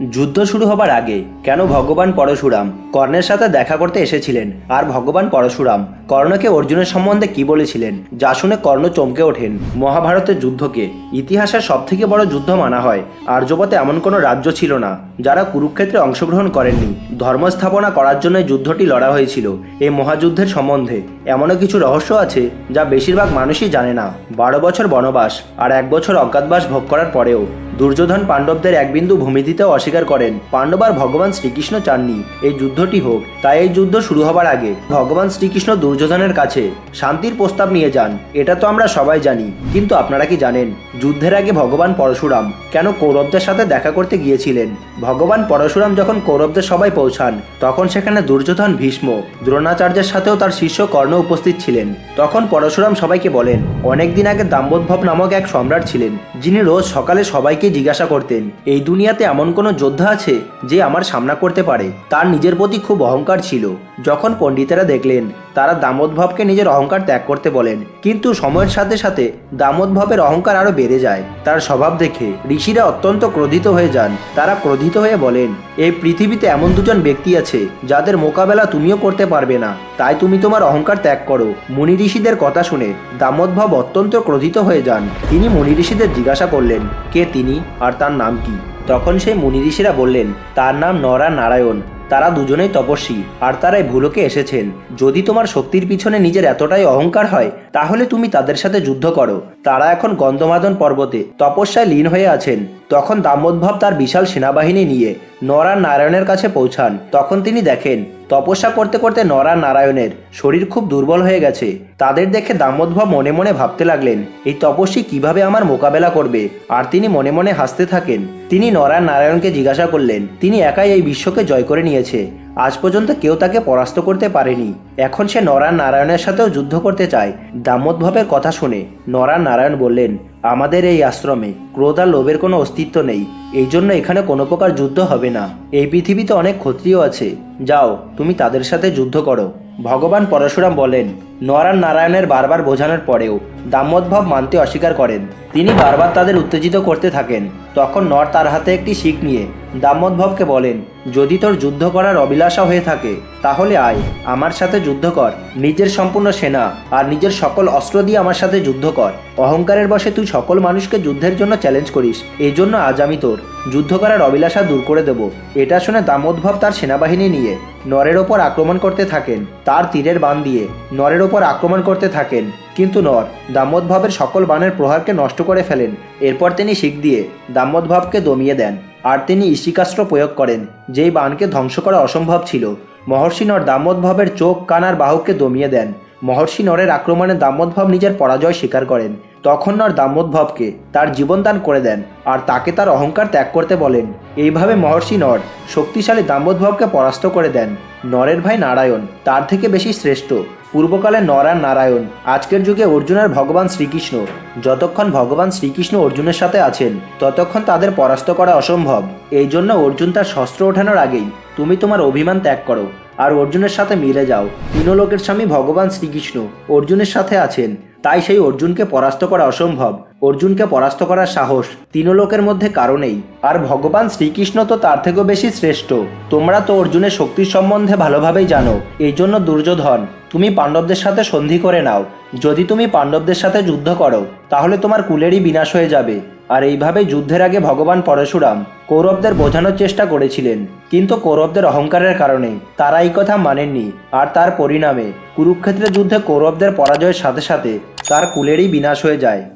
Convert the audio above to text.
যুদ্ধ শুরু হবার আগে কেন ভগবান পরশুরাম কর্ণের সাথে দেখা করতে এসেছিলেন? আর ভগবান পরশুরাম কর্ণকে অর্জুনের সম্বন্ধে কি বলেছিলেন? যা শুনে কর্ণ চমকে ওঠেন। মহাভারতের যুদ্ধকে ইতিহাসের সবথেকে বড় যুদ্ধ মানা হয়। আর্যপথে এমন কোনো রাজ্য ছিল না, যারা কুরুক্ষেত্রে অংশগ্রহণ করেননি। ধর্ম স্থাপনা করার জন্য যুদ্ধটি লড়া হয়েছিল। এই মহাযুদ্ধের সম্বন্ধে এমনও কিছু রহস্য আছে, যা বেশিরভাগ মানুষই জানে না। বারো বছর বনবাস আর এক বছর অজ্ঞাতবাস ভোগ করার পরেও দুর্যোধন পাণ্ডবদের এক বিন্দু ভূমি দিতে অস্বীকার করেন। পাণ্ডব আর ভগবান শ্রীকৃষ্ণ চাননি। এই যুদ্ধটি হোক, তাই এই যুদ্ধ শুরু হবার আগে ভগবান শ্রীকৃষ্ণ দুর্যোধনের কাছে শান্তির প্রস্তাব নিয়ে যান। এটা তো আমরা সবাই জানি, কিন্তু আপনারা কি জানেন? যুদ্ধের আগে ভগবান পরশুরাম কেন কৌরবদের সাথে দেখা করতে গিয়েছিলেন? ভগবান পরশুরাম যখন কৌরবদের সবাই পৌঁছান, তখন সেখানে দুর্যোধন ভীষ্ম, দ্রোণাচার্যের সাথেও তার শিষ্য কর্ণ উপস্থিত ছিলেন। তখন পরশুরাম সবাইকে বলেন অনেকদিন আগে দাম্বোদ্ভব নামক এক সম্রাট ছিলেন, যিনি রোজ সকালে সবাইকে জিজ্ঞাসা করতেন, এই দুনিয়াতে এমন কোনো যোদ্ধা আছে যে আমার সামনা করতে পারে? তার নিজের প্রতি খুব অহংকার ছিল। যখন পণ্ডিতেরা দেখলেন, তারা দামোদ্ভবকে নিজের অহংকার ত্যাগ করতে বলেন। কিন্তু সময়ের সাথে সাথে দামোদ্ভবের অহংকার আরও বেড়ে যায়। তার স্বভাব দেখে ঋষিরা অত্যন্ত ক্রোধিত হয়ে যান। তারা ক্রোধিত হয়ে বলেন, এই পৃথিবীতে এমন দুজন ব্যক্তি আছে যাদের মোকাবেলা তুমিও করতে পারবে না। তাই তুমি তোমার অহংকার ত্যাগ করো। মুনি ঋষিদের কথা শুনে দামোদ্ভব অত্যন্ত ক্রোধিত হয়ে যান। তিনি মুনি ঋষিদের জিজ্ঞাসা করলেন, কে তিনি? আর তার নাম কি? তখন সেই মুনি ঋষিরা বললেন, তার নাম নরা নারায়ণ। তারা দুজনেই তপস্বী, আর তারাই ভুলোকে এসেছেন। যদি তোমার শক্তির পিছনে নিজের এতটাই অহংকার হয় তাহলে তুমি তাদের সাথে যুদ্ধ করো। তারা এখন গন্ধমাদন পর্বতে তপস্যায় লীন হয়ে আছেন। তখন দামোদ্ভব তার বিশাল সেনাবাহিনী নিয়ে নরা নারায়ণের কাছে পৌঁছান। তখন তিনি দেখেন, তপস্যা করতে করতে নরা নারায়ণের শরীর খুব দুর্বল হয়ে গেছে। তাদের দেখে দামোদ্ভব মনে মনে ভাবতে লাগলেন, এই তপস্বী কীভাবে আমার মোকাবেলা করবে? আর তিনি মনে মনে হাসতে থাকেন। তিনি নরা নারায়ণকে জিজ্ঞাসা করলেন, তিনি একাই এই বিশ্বকে জয় করে নিয়েছে। আজ পর্যন্ত কেউ তাকে পরাস্ত করতে পারেনি। এখন সে নরা নারায়ণের সাথেও যুদ্ধ করতে চায়। দামোদ্ভবের কথা শুনে নরা নারায়ণ বললেন, আমাদের এই আশ্রমে ক্রোধ আর লোভের কোনো অস্তিত্ব নেই। এই জন্য এখানে কোনো প্রকার যুদ্ধ হবে না। এই পৃথিবীতে অনেক ক্ষত্রিয় আছে। যাও, তুমি তাদের সাথে যুদ্ধ করো। ভগবান পরশুরাম বলেন নরান নারায়ণের বারবার বোঝানোর পরেও দামোদ্ভব মানতে অস্বীকার করেন। তিনি বারবার তাদের উত্তেজিত করতে থাকেন। তখন নর তার হাতে একটি শিখ নিয়ে দামোদ্ভবকে বলেন, যদি তোর যুদ্ধ করার অভিলাষা হয়ে থাকে, তাহলে আয়। আমার সাথে যুদ্ধ কর। নিজের সম্পূর্ণ সেনা আর নিজের সকল অস্ত্র দিয়ে আমার সাথে যুদ্ধ কর। অহংকারের বসে তুই সকল মানুষকে যুদ্ধের জন্য চ্যালেঞ্জ করিস। এই জন্য আজ আমি তোর যুদ্ধ করার অভিলাষা দূর করে দেব এটা শুনে দামোদ্ভব তার সেনাবাহিনী নিয়ে নরের ওপর আক্রমণ করতে থাকেন। তার তীরের বান দিয়ে নরের ওপর আক্রমণ করতে থাকেন। কিন্তু নর দামোদ্ভবের সকল বানের প্রহারকে নষ্ট করে ফেলেন। এরপর তিনি শিখ দিয়ে দামোদ্ভবকে দমিয়ে দেন। আর তিনি ইশিকাস্ত্র প্রয়োগ করেন, যেই বানকে ধ্বংস করা অসম্ভব ছিল। মহর্ষি নর দামোদ্ভবের চোখ কানার বাহুকে দমিয়ে দেন। মহর্ষি নরের আক্রমণে দামোদ্ভব নিজের পরাজয় স্বীকার করেন। তখন নর দামোদ্ভবকে তার জীবন দান করে দেন আর তাকে তার অহংকার ত্যাগ করতে বলেন। এইভাবে মহর্ষি নর শক্তিশালী দামোদ্ভবকে পরাস্ত করে দেন। নরের ভাই নারায়ণ তার থেকে বেশি শ্রেষ্ঠ। পূর্বকালে নর আর নারায়ণ আজকের যুগে অর্জুনের ভগবান শ্রীকৃষ্ণ। যতক্ষণ ভগবান শ্রীকৃষ্ণ অর্জুনের সাথে আছেন, ততক্ষণ তাদের পরাস্ত করা অসম্ভব। এই জন্য অর্জুন তার শস্ত্র ওঠানোর আগেই তুমি তোমার অভিমান ত্যাগ করো। আর অর্জুনের সাথে মিলে যাও। তিনলোকের স্বামী ভগবান শ্রীকৃষ্ণ অর্জুনের সাথে আছেন। তাই সেই অর্জুনকে পরাস্ত করা অসম্ভব। অর্জুনকে পরাস্ত করার সাহস তিনলোকের মধ্যে কারণেই আর ভগবান শ্রীকৃষ্ণ তো তার থেকেও বেশি শ্রেষ্ঠ। তোমরা তো অর্জুনের শক্তির সম্বন্ধে ভালোভাবেই জানো। এই জন্য দুর্যোধন, তুমি পাণ্ডবদের সাথে সন্ধি করে নাও। যদি তুমি পাণ্ডবদের সাথে যুদ্ধ করো, তাহলে তোমার কুলেরই বিনাশ হয়ে যাবে। আর এইভাবে যুদ্ধের আগে ভগবান পরশুরাম কৌরবদের বোঝানোর চেষ্টা করেছিলেন। কিন্তু কৌরবদের অহংকারের কারণে তারা এই কথা মানেননি। আর তার পরিণামে কুরুক্ষেত্রের যুদ্ধে কৌরবদের পরাজয়ের সাথে সাথে তার কুলেরই বিনাশ হয়ে যায়।